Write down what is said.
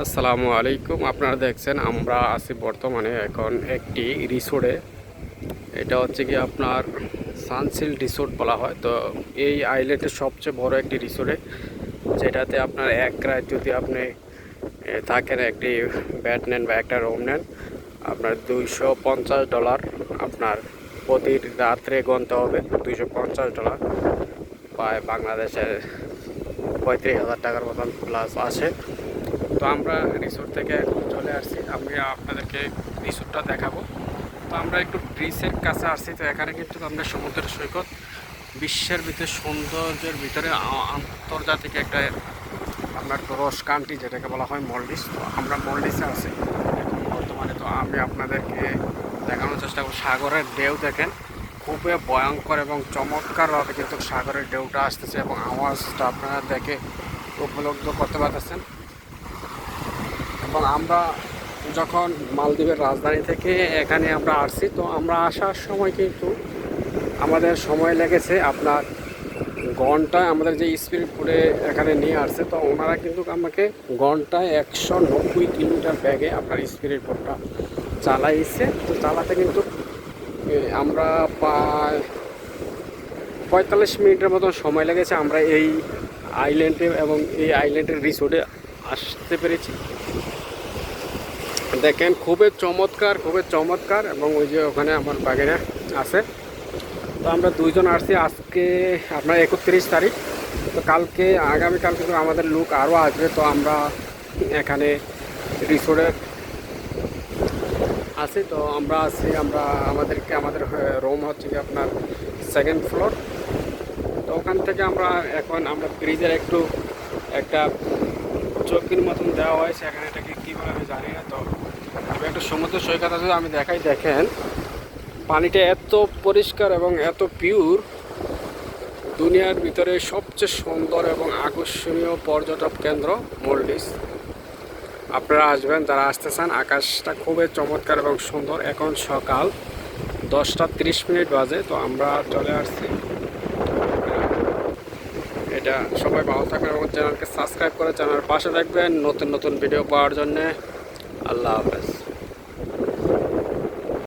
আসসালামু আলাইকুম। আপনারা দেখছেন, আমরা আছি বর্তমানে এখন একটি রিসোর্টে। এটা হচ্ছে কি আপনার সানসিল রিসোর্ট বলা হয়। তো এই আইল্যান্ডের সবচেয়ে বড় একটি রিসোর্টে, যেটাতে আপনার এক রাত যদি আপনি থাকেন একটি ব্যাট নেন বা একটা রুম নেন, আপনার দুইশো পঞ্চাশ ডলার আপনার প্রতি রাত্রে গণতে হবে। দুইশো পঞ্চাশ ডলার প্রায় বাংলাদেশের পঁয়ত্রিশ হাজার টাকার মতন প্লাস আছে তো আমরা রিসোর্ট থেকে এখন চলে আসছি। আমি আপনাদেরকে রিসোর্টটা দেখাবো। তো আমরা একটু ব্রিজের কাছে আসছি। তো এখানে কিন্তু আমরা সমুদ্র সৈকত। বিশ্বের ভিতরে সৌন্দর্যের ভিতরে আন্তর্জাতিক একটা আপনার টুরস কান্ট্রি, যেটাকে বলা হয় মলডিস তো আমরা মলডিসে আছি। এখন বর্তমানে তো আমি আপনাদেরকে দেখানোর চেষ্টা করব। সাগরের ঢেউ দেখেন। খুবই ভয়ঙ্কর এবং চমৎকারভাবে কিন্তু সাগরের ঢেউটা আসতেছে এবং আওয়াজটা আপনারা দেখে উপলব্ধ করতে পারতেছেন। এবং আমরা যখন মালদ্বীপের রাজধানী থেকে এখানে আমরা আসছি, তো আমরা আসার সময় কিন্তু আমাদের সময় লেগেছে আপনার ঘন্টায় আমাদের যে স্পিড করে এখানে নিয়ে আসছে, তো ওনারা কিন্তু আমাকে ঘন্টায় একশো নব্বই কিলোমিটার ব্যাগে আপনার স্পিড বোটটা চালাইছে। তো চালাতে কিন্তু আমরা প্রায় পঁয়তাল্লিশ মিনিটের মতো সময় লেগেছে আমরা এই আইল্যান্ডে এবং এই আইল্যান্ডের রিসোর্টে আসতে পেরেছি। দেখেন, খুবই চমৎকার খুবই চমৎকার এবং ওই যে ওখানে আমার বাগেরা আছে। তো আমরা দুইজন আসছি আজকে, আপনার একত্রিশ তারিখ। তো কালকে আগামীকাল কিন্তু আমাদের লুক আরও আসবে, তো আমরা এখানে রিসোর্টে আছি। তো আমরা আছি, আমরা আমাদেরকে, আমাদের রুম হচ্ছে কি আপনার সেকেন্ড ফ্লোর তো ওখান থেকে আমরা এখন, আমরা ব্রিজের একটু একটা চৌকির মতন দেওয়া হয়, সেখানে এটাকে কী আমি জানি না। তো আমি একটা সমুদ্র সৈকত আছে, আমি দেখাই, দেখেন। পানিটা এত পরিষ্কার এবং এত পিওর দুনিয়ার ভিতরে সবচেয়ে সুন্দর এবং আকর্ষণীয় পর্যটক কেন্দ্র মলডিস আপনারা আসবেন যারা আসতে চান। আকাশটা খুবই চমৎকার এবং সুন্দর। এখন সকাল দশটা তিরিশ মিনিট বাজে, তো আমরা চলে আসছি। এটা সবাই ভালো থাকবেন এবং চ্যানেলকে সাবস্ক্রাইব করে চ্যানেলের পাশে থাকবেন। নতুন নতুন ভিডিও পাওয়ার জন্যে আল্লাহ হাফেজ।